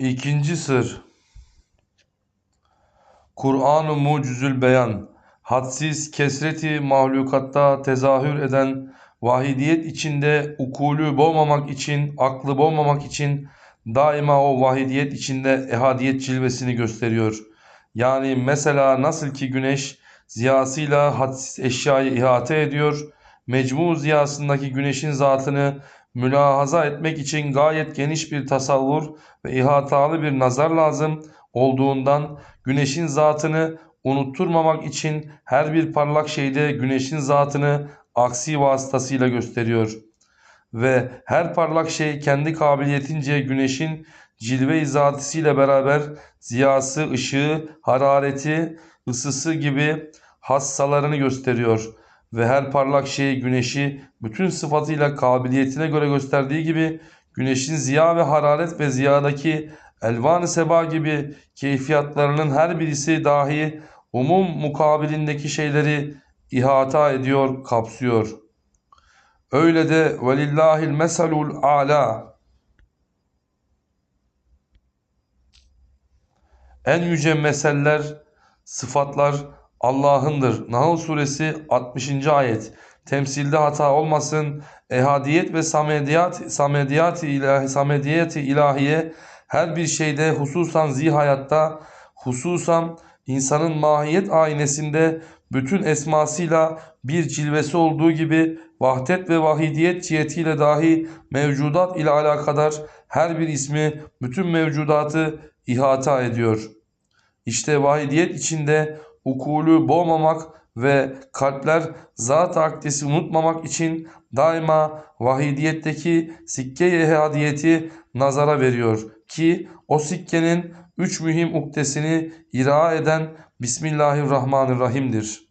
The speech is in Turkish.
İkinci sır Kur'an-ı Mucizül Beyan hadsiz kesreti mahlukatta tezahür eden vahidiyet içinde ukulü boğmamak için, aklı boğmamak için daima o vahidiyet içinde ehadiyet cilvesini gösteriyor. Yani mesela nasıl ki güneş ziyasıyla hadsiz eşyayı ihate ediyor, mecmu ziyasındaki güneşin zatını mülahaza etmek için gayet geniş bir tasavvur ve ihatalı bir nazar lazım olduğundan güneşin zatını unutturmamak için her bir parlak şeyde güneşin zatını aksi vasıtasıyla gösteriyor. Ve her parlak şey kendi kabiliyetince güneşin cilve-i zatisiyle beraber ziyası, ışığı, harareti, ısısı gibi hassalarını gösteriyor. Ve her parlak şey güneşi bütün sıfatıyla kabiliyetine göre gösterdiği gibi güneşin ziya ve hararet ve ziyadaki elvan-ı seba gibi keyfiyatlarının her birisi dahi umum mukabilindeki şeyleri ihata ediyor, kapsıyor. Öyle de velillahil mesalul ala en yüce meseller, sıfatlar Allah'ındır. Nahl suresi 60. ayet. Temsilde hata olmasın. Ehadiyet ve samediyat, samediyat ilahi, samediyet ilahiye her bir şeyde hususan zihayatta, hususan insanın mahiyet aynesinde bütün esmasıyla bir cilvesi olduğu gibi vahdet ve vahidiyet cihetiyle dahi mevcudat ile alakadar her bir ismi bütün mevcudatı ihata ediyor. İşte vahidiyet içinde ukulü boğmamak ve kalpler zat akdesi unutmamak için daima vahidiyetteki sikke-i ehadiyeti nazara veriyor ki o sikkenin üç mühim uktesini ira eden Bismillahirrahmanirrahim'dir.